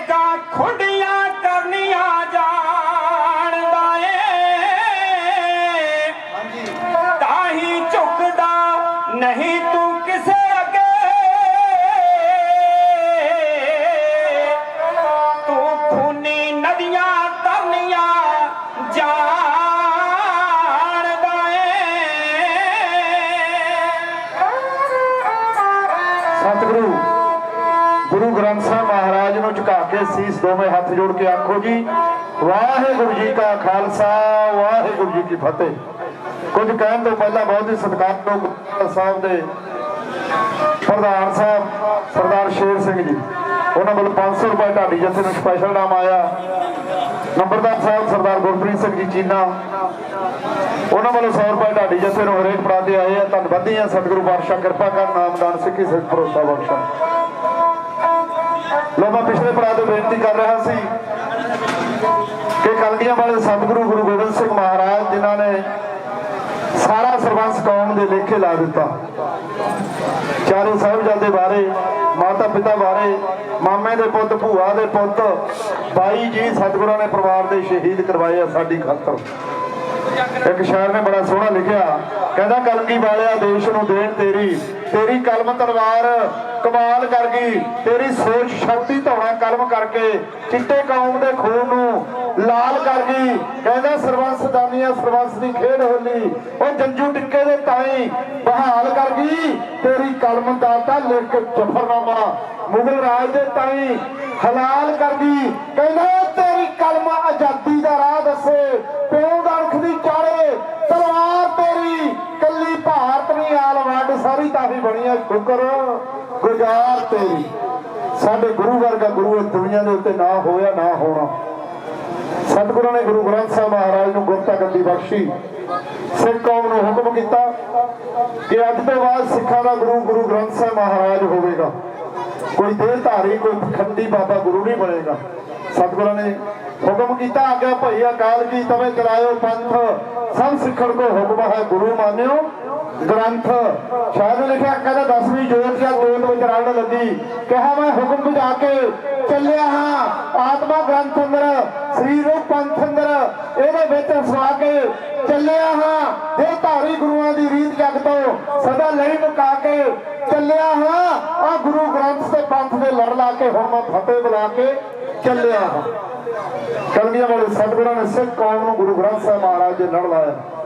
ਤੇਗਾ ਖੁੰਡੀਆਂ ਕਰਨੀਆਂ ਜਾਣਦਾ ਏ। ਹਾਂਜੀ। ਤਾਂ ਹੀ ਝੁਕਦਾ ਨਹੀਂ ਤੂੰ ਕਿਸੇ ਅੱਗੇ। ਤੂੰ ਖੂਨੀ ਨਦੀਆਂ ਤਰਨੀਆਂ ਜਾਣਦਾ ਏ। ਸਤਿਗੁਰੂ ਗੁਰੂ ਗ੍ਰੰਥ ਸਾਹਿਬ ਝੁਕਾ ਕੇ ਸੀਸ ਦੋਵੇਂ ਹੱਥ ਜੋੜ ਕੇ ਆਖੋ ਜੀ, ਵਾਹਿਗੁਰੂ ਜੀ ਕਾ ਖਾਲਸਾ, ਵਾਹਿਗੁਰੂ ਜੀ ਕੀ ਫਤਿਹ। ਕੁਝ ਕਹਿਣ ਤੋਂ ਪਹਿਲਾਂ ਬਹੁਤ ਹੀ ਸਤਿਕਾਰਯੋਗ ਸਾਹਿਬ ਦੇ ਪ੍ਰਧਾਨ ਸਾਹਿਬ, ਸਰਦਾਰ ਸ਼ੇਰ ਸਿੰਘ ਜੀ। ਉਹਨਾਂ ਵੱਲੋਂ 500 ਰੁਪਏ ਢਾਡੀ ਜਥੇ ਨੂੰ ਸਪੈਸ਼ਲ ਨਾਮ ਆਇਆ। ਨੰਬਰਦਾਰ ਸਾਹਿਬ ਸਰਦਾਰ ਗੁਰਪ੍ਰੀਤ ਸਿੰਘ ਜੀ ਚੀਨਾ। ਉਹਨਾਂ ਵੱਲੋਂ 100 ਰੁਪਏ ਢਾਡੀ ਜਥੇ ਨੂੰ ਹਰੇਕ ਪ੍ਰਾਂਤੇ ਆਏ ਆ। ਧੰਨਵਾਦੀ ਆ, ਸਤਿਗੁਰੂ ਪਾਤਸ਼ਾਹ ਕਿਰਪਾ ਕਰ ਨਾਮਦਾਨ ਸਿੱਖੀ ਸਿੱਖ ਭਰੋਸਾ ਬਖਸ਼ਣ। ਲੋ ਮੈਂ ਪਿਛਲੇ ਪੜਾਅ ਤੋਂ ਬੇਨਤੀ ਕਰ ਰਿਹਾ ਸੀ ਕਿ ਕਲਗੀਆਂ ਵਾਲੇ ਸਤਿਗੁਰੂ ਗੁਰੂ ਗੋਬਿੰਦ ਸਿੰਘ ਮਹਾਰਾਜ, ਜਿਨ੍ਹਾਂ ਨੇ ਸਾਰਾ ਸਰਬੰਸ ਕੌਮ ਦੇ ਲੇਖੇ ਲਾ ਦਿੱਤਾ। ਚਾਰੇ ਸਾਹਿਬਜ਼ਾਦੇ ਬਾਰੇ ਮਾਤਾ ਪਿਤਾ ਬਾਰੇ ਮਾਮੇ ਦੇ ਪੁੱਤ, ਭੂਆ ਦੇ ਪੁੱਤ, ਬਾਈ ਜੀ ਸਤਿਗੁਰਾਂ ਨੇ ਪਰਿਵਾਰ ਦੇ ਸ਼ਹੀਦ ਕਰਵਾਏ ਆ ਸਾਡੀ ਖਾਤਰ। ਇੱਕ ਸ਼ਾਇਰ ਨੇ ਬੜਾ ਸੋਹਣਾ ਲਿਖਿਆ, ਕਹਿੰਦਾ, ਕਲਗੀ ਵਾਲਿਆ, ਦੇਸ਼ ਨੂੰ ਦੇਣ ਤੇਰੀ ਤੇਰੀ ਕਲਮ ਤਲਵਾਰ ਕਮਾਲ ਕਰ ਗਈ। ਤੇਰੀ ਸੋਚ ਸ਼ਕਤੀ ਧੌਣਾ ਕਲਮ ਕਰਕੇ ਚਿੱਟੇ ਕੌਮ ਦੇ ਖੂਨ ਨੂੰ ਲਾਲ ਕਰ ਗਈ। ਕਹਿੰਦਾ ਸਰਬੰਸ ਦਾਨੀਆਂ ਸਰਬੰਸ ਦੀ ਖੇਡ ਹੋਲੀ। ਉਹ ਜੰਜੂ ਟਿੱਕੇ ਦੇ ਤਾਈ ਬਹਾਲ ਕਰ ਗਈ। ਤੇਰੀ ਕਲਮ ਦਾਤਾ ਲਿਖ ਕੇ ਜਫਰਨਾਮਾ। ਮੁਗਲ ਰਾਜ ਦੇ ਤਾਈ ਹਲਾਲ ਕਰ ਗਈ। ਕਹਿੰਦਾ, ਤੇਰੀ ਕਲਮ ਆਜ਼ਾਦੀ ਦਾ ਰਾਹ ਦੱਸੇ। ਪਿਓ ਦਾ ਅਣਖ ਦੀ ਚਾੜੇ, ਤਲਵਾਰ ਤੇਰੀ ਕੱਲੀ ਆਲ ਵੰਡ, ਸਾਰੀ ਤਾਹੀ ਬਣੀਆਂ ਸ਼ੁਕਰ ਗੁਜ਼ਾਰ ਤੇਰੀ। ਸਾਡੇ ਗੁਰੂ ਵਰਗਾ ਗੁਰੂ ਇਸ ਦੁਨੀਆ ਦੇ ਉੱਤੇ ਨਾ ਹੋਇਆ, ਨਾ ਹੋਣਾ। ਸਤਿਗੁਰਾਂ ਨੇ ਗੁਰੂ ਗ੍ਰੰਥ ਸਾਹਿਬ ਮਹਾਰਾਜ ਨੂੰ ਗੁਰਤਾ ਗੱਦੀ ਬਖਸ਼ੀ। ਸਿੱਖ ਕੌਮ ਨੂੰ ਹੁਕਮ ਕੀਤਾ ਕਿ ਅੱਜ ਤੋਂ ਬਾਅਦ ਸਿੱਖਾਂ ਦਾ ਗੁਰੂ ਗੁਰੂ ਗ੍ਰੰਥ ਸਾਹਿਬ ਮਹਾਰਾਜ ਹੋਵੇਗਾ। ਕੋਈ ਦੇਹ ਧਾਰੀ, ਕੋਈ ਖੰਡੀ ਬਾਬਾ ਗੁਰੂ ਨਹੀਂ ਬਣੇਗਾ। ਸਤਿਗੁਰਾਂ ਨੇ ਹੁਕਮ ਕੀਤਾ, ਆਗਿਆ ਭਈ ਅਕਾਲ ਕੀ ਤਵੇ ਚਲਾਇਓ ਪੰਥ। ਸਭ ਸਿੱਖਣ ਕੋ ਹੁਕਮ ਹੈ, ਗੁਰੂ ਮਾਨਿਓ। ਗ੍ਰੰਥ। ਸ਼ਾਇਦ ਲਿਖਿਆ, ਕਹਿੰਦਾ 10ਵੀਂ ਜੋਤ ਜਾਂ ਜੋਤ ਵਿੱਚ ਰਲਣ ਲੱਗੀ। ਕਿਹਾ, ਮੈਂ ਹੁਕਮ ਬੁਝਾ ਕੇ ਚੱਲਿਆ ਹਾਂ। ਆਤਮਾ ਗ੍ਰੰਥ ਅੰਦਰ ਸ੍ਰੀ ਰੂਪ ਪੰਥ ਅੰਦਰ, ਇਹਦੇ ਵਿੱਚ ਸਵਾ ਕੇ ਚੱਲਿਆ ਹਾਂ। ਦੇ ਧਾਰੀ ਗੁਰੂਆਂ ਦੀ ਰੀਤ ਜਗ ਤੋਂ ਸਦਾ ਲਈ ਮੁਕਾ ਕੇ ਚੱਲਿਆ ਹਾਂ। ਆ ਗੁਰੂ ਗ੍ਰੰਥ ਤੇ ਪੰਥ ਦੇ ਲੜ ਲਾ ਕੇ ਹੁਣ ਮੈਂ ਫਤਿਹ ਬੁਲਾ ਕੇ ਚੱਲਿਆ ਹਾਂ। ਕਲਗੀਆਂ ਵਾਲੇ ਸਤਿਗੁਰਾਂ ਨੇ ਸਿੱਖ ਕੌਮ ਨੂੰ ਗੁਰੂ ਗ੍ਰੰਥ ਸਾਹਿਬ ਮਹਾਰਾਜ ਦੇ ਲੜ ਲਾਇਆ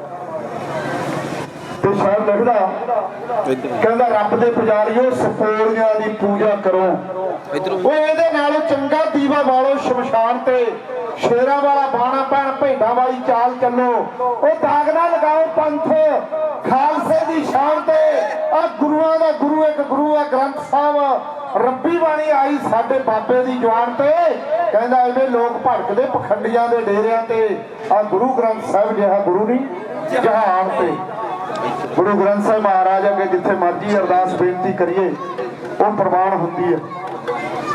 ਤੇ ਸ਼ਾਇਰ ਲਿਖਦਾ ਕਹਿੰਦਾ ਰੱਬ ਦੇ ਪੁਜਾਰੀਓ ਸਪੋਲੀਆਂ ਦੀ ਪੂਜਾ ਕਰੋ। ਉਹ ਇਹਦੇ ਨਾਲੋਂ ਚੰਗਾ ਦੀਵਾ ਵਾਲੋ ਸ਼ਮਸ਼ਾਨ ਤੇ। ਸ਼ੇਰਾਂ ਵਾਲਾ ਬਾਣਾ ਪੈਣ ਭੇਡਾਂ ਵਾਲੀ ਚਾਲ ਚੱਲੋ। ਉਹ ਦਾਗ ਨਾ ਲਗਾਓ ਪੰਥ। ਖਾਲਸੇ ਦੀ ਸ਼ਾਨ ਤੇ ਆ ਗੁਰੂਆਂ ਦਾ ਗੁਰੂ ਇੱਕ ਗੁਰੂ ਆ ਗ੍ਰੰਥ ਸਾਹਿਬ। ਰੱਬੀ ਬਾਣੀ ਆਈ ਸਾਡੇ ਬਾਬੇ ਦੀ ਜਵਾਨ ਤੇ। ਕਹਿੰਦਾ ਐਵੇਂ ਲੋਕ ਭੜਕਦੇ ਪਖੰਡੀਆਂ ਦੇ ਡੇਰਿਆਂ ਤੇ। ਆ ਗੁਰੂ ਗ੍ਰੰਥ ਸਾਹਿਬ ਜਿਹਾ ਗੁਰੂ ਨਹੀਂ ਜਹਾਨ ਤੇ। ਗੁਰੂ ਗ੍ਰੰਥ ਸਾਹਿਬ ਮਹਾਰਾਜ ਅੱਗੇ ਜਿੱਥੇ ਮਰਜ਼ੀ ਅਰਦਾਸ ਬੇਨਤੀ ਕਰੀਏ, ਉਹ ਪ੍ਰਵਾਨ ਹੁੰਦੀ ਹੈ।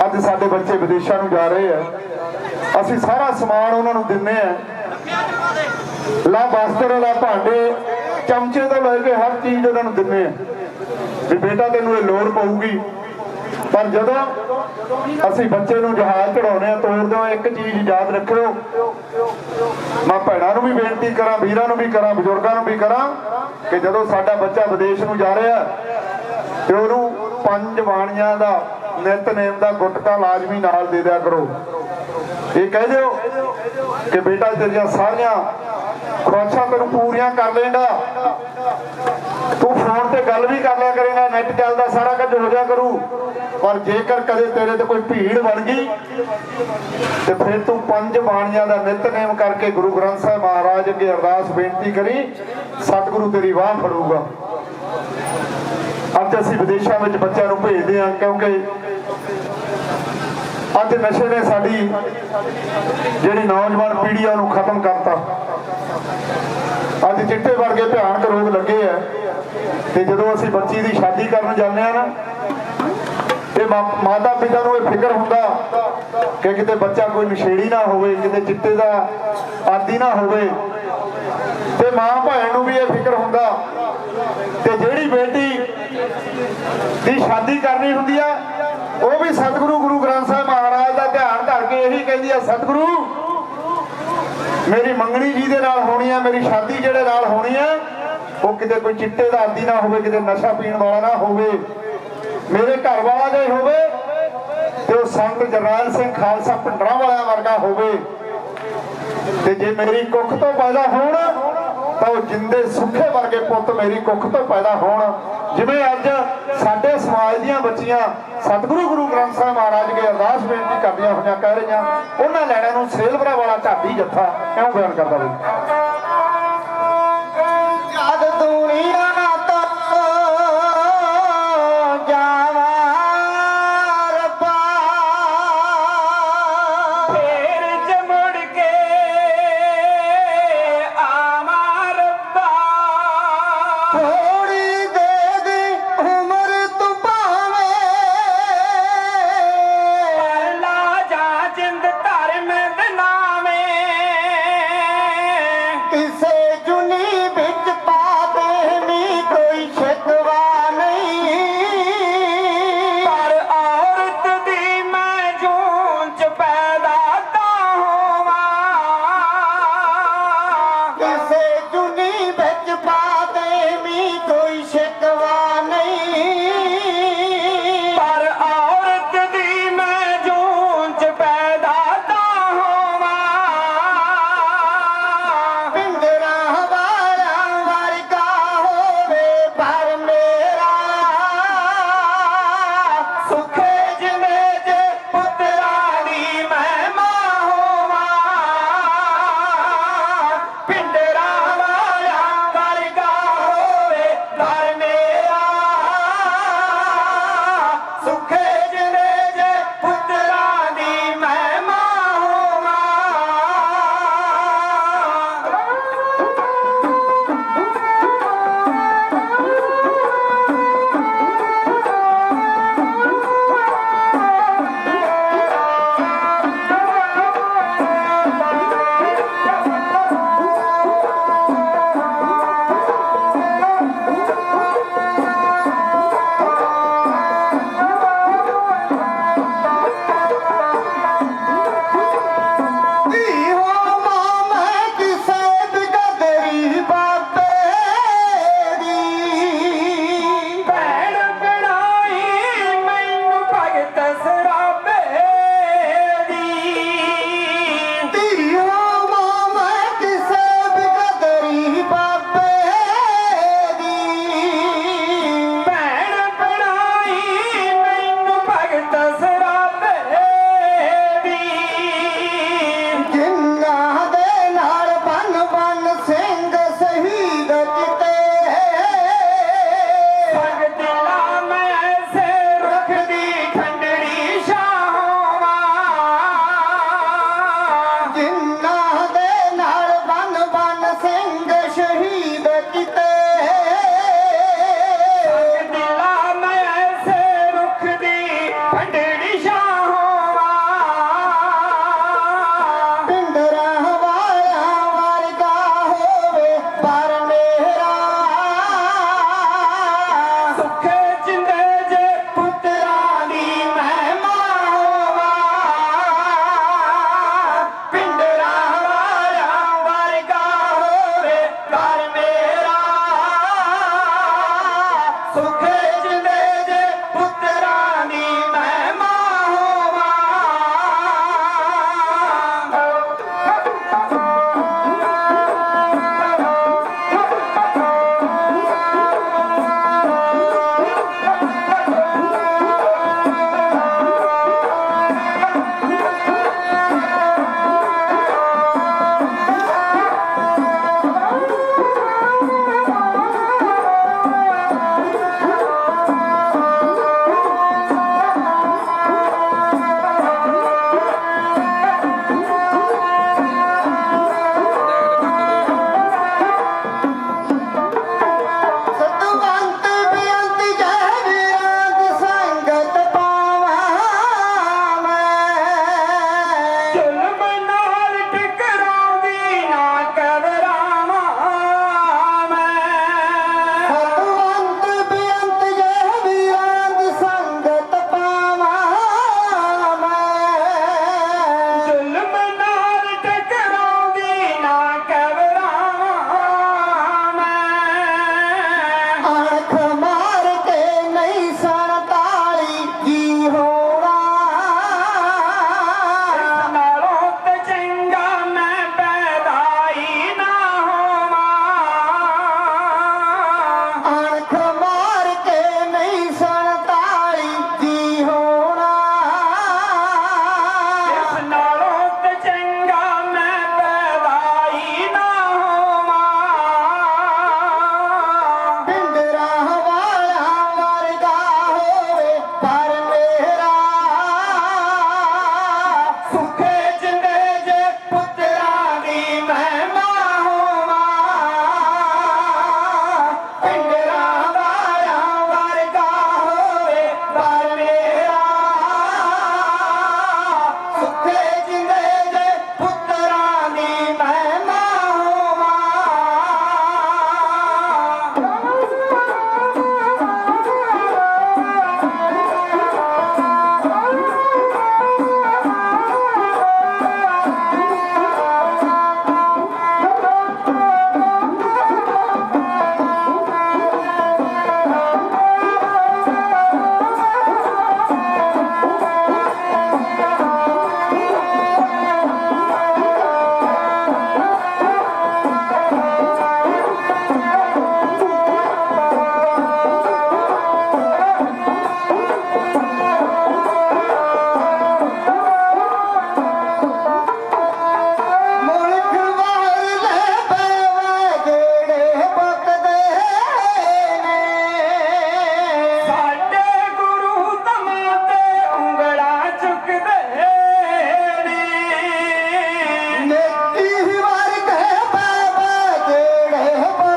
ਅੱਜ ਸਾਡੇ ਬੱਚੇ ਵਿਦੇਸ਼ਾਂ ਨੂੰ ਜਾ ਰਹੇ ਆ। ਅਸੀਂ ਸਾਰਾ ਸਮਾਨ ਉਹਨਾਂ ਨੂੰ ਦਿੰਨੇ ਆ। ਲਾ ਬਸਤਰ, ਲਾ ਭਾਂਡੇ, ਚਮਚੇ ਤੋਂ ਲੈ ਕੇ ਹਰ ਚੀਜ਼ ਉਹਨਾਂ ਨੂੰ ਦਿੰਨੇ ਆ। ਵੀ ਬੇਟਾ, ਤੈਨੂੰ ਇਹ ਲੋੜ ਪਊਗੀ। ਪਰ ਜਦੋਂ ਅਸੀਂ ਬੱਚੇ ਨੂੰ ਜਹਾਜ਼ ਚੜਾਉਨੇ ਆ ਤੋਰਦੇ ਹਾਂ, ਇੱਕ ਚੀਜ਼ ਯਾਦ ਰੱਖਿਓ। ਮੈਂ ਭੈਣਾਂ ਨੂੰ ਵੀ ਬੇਨਤੀ ਕਰਾਂ, ਵੀਰਾਂ ਨੂੰ ਵੀ ਕਰਾਂ, ਬਜ਼ੁਰਗਾਂ ਨੂੰ ਵੀ ਕਰਾਂ ਕਿ ਜਦੋਂ ਸਾਡਾ ਬੱਚਾ ਵਿਦੇਸ਼ ਨੂੰ ਜਾ ਰਿਹਾ ਤੇ ਉਹਨੂੰ ਪੰਜ ਬਾਣੀਆਂ ਦਾ, ਨਿਤਨੇਮ ਦਾ ਗੁਟਕਾ ਲਾਜ਼ਮੀ ਨਾਲ ਦੇ ਦਿਆ ਕਰੋ। ਇਹ ਕਹਿ ਦਿਓ ਕਿ ਬੇਟਾ ਤੇਰੀਆਂ ਸਾਰੀਆਂ ਖੁਆਇਸ਼ਾਂ ਤੈਨੂੰ ਪੂਰੀਆਂ ਕਰ ਲੇਗਾ। ਤੂੰ ਫੋਨ ਤੇ ਗੱਲ ਵੀ ਕਰ ਲਿਆ ਕਰੇਗਾ ਨੈਟ ਚੱਲਦਾ ਸਾਰਾ ਪਰ ਜੇਕਰ ਕਦੇ ਤੇਰੇ ਤੇ ਕੋਈ ਭੀੜ ਬਣ ਗਈ, ਤੇ ਫਿਰ ਤੂੰ ਪੰਜ ਬਾਣੀਆਂ ਦਾ ਨਿਤਨੇਮ ਕਰਕੇ ਗੁਰੂ ਗ੍ਰੰਥ ਸਾਹਿਬ ਮਹਾਰਾਜ ਅੱਗੇ ਅਰਦਾਸ ਬੇਨਤੀ ਕਰੀ, ਸਤਿਗੁਰੂ ਤੇਰੀ ਬਾਹ ਫੜੂਗਾ। ਅੱਜ ਅਸੀਂ ਵਿਦੇਸ਼ਾਂ ਵਿੱਚ ਬੱਚਿਆਂ ਨੂੰ ਭੇਜਦੇ ਹਾਂ ਕਿਉਂਕਿ ਅੱਜ ਨਸ਼ੇ ਨੇ ਸਾਡੀ ਜਿਹੜੀ ਨੌਜਵਾਨ ਪੀੜ੍ਹੀ ਆ, ਉਹਨੂੰ ਖਤਮ ਕਰਤਾ। ਅੱਜ ਚਿੱਟੇ ਵਰਗੇ ਭਿਆਨਕ ਰੋਗ ਲੱਗੇ ਆ, ਤੇ ਜਦੋਂ ਅਸੀਂ ਬੱਚੀ ਦੀ ਸ਼ਾਦੀ ਕਰਨ ਜਾਂਦੇ ਆ ਨਾ ਤੇ ਮਾਤਾ ਪਿਤਾ ਨੂੰ ਇਹ ਫਿਕਰ ਹੁੰਦਾ ਕਿ ਕਿਤੇ ਬੱਚਾ ਕੋਈ ਨਸ਼ੇੜੀ ਨਾ ਹੋਵੇ, ਕਿਤੇ ਚਿੱਟੇ ਦਾ ਆਦੀ ਨਾ ਹੋਵੇ, ਤੇ ਮਾਂ ਭੈਣ ਨੂੰ ਵੀ ਇਹ ਫਿਕਰ ਹੁੰਦਾ ਤੇ ਜਿਹੜੀ ਬੇਟੀ ਦੀ ਸ਼ਾਦੀ ਕਰਨੀ ਹੁੰਦੀ ਆ, ਉਹ ਵੀ ਸਤਿਗੁਰੂ ਗੁਰੂ ਗ੍ਰੰਥ ਸਾਹਿਬ ਮਹਾਰਾਜ ਦਾ ਧਿਆਨ ਧਰ ਕੇ ਇਹੀ ਕਹਿੰਦੀ ਆ, ਸਤਿਗੁਰੂ, ਮੇਰੀ ਮੰਗਣੀ ਜੀ ਦੇ ਨਾਲ ਹੋਣੀ ਆ, ਮੇਰੀ ਸ਼ਾਦੀ ਜਿਹੜੇ ਨਾਲ ਹੋਣੀ ਆ, ਉਹ ਕਿਤੇ ਕੋਈ ਚਿੱਟੇ ਦਾ ਆਦੀ ਨਾ ਹੋਵੇ, ਕਿਤੇ ਨਸ਼ਾ ਪੀਣ ਵਾਲਾ ਨਾ ਹੋਵੇ ਮੇਰੇ ਘਰ ਵਾਲਾ ਜੇ ਹੋਵੇ ਤੇ ਉਹ ਸੰਤ ਜਰਨੈਲ ਸਿੰਘ ਖਾਲਸਾ ਭਿੰਡਰਾਂ ਵਾਲਿਆਂ ਵਰਗਾ ਹੋਵੇ। ਤੇ ਜੇ ਮੇਰੀ ਕੁੱਖ ਤੋਂ ਪੈਦਾ ਹੋਣ, ਤਾਂ ਉਹ ਜਿੰਦੇ ਸੁੱਖੇ ਵਰਗੇ ਪੁੱਤ ਮੇਰੀ ਕੁੱਖ ਤੋਂ ਪੈਦਾ ਹੋਣ। ਜਿਵੇਂ ਅੱਜ ਸਾਡੇ ਸਮਾਜ ਦੀਆਂ ਬੱਚੀਆਂ ਸਤਿਗੁਰੂ ਗੁਰੂ ਗ੍ਰੰਥ ਸਾਹਿਬ ਮਹਾਰਾਜ ਅੱਗੇ ਅਰਦਾਸ ਬੇਨਤੀ ਕਰਦੀਆਂ ਹੋਈਆਂ ਕਹਿ ਰਹੀਆਂ, ਉਹਨਾਂ ਲੈਣਿਆਂ ਨੂੰ ਸੇਲਵਰਾ ਵਾਲਾ ਢਾਡੀ ਜੱਥਾ ਕਿਉਂ ਬਿਆਨ ਕਰਦਾ ਬਈ?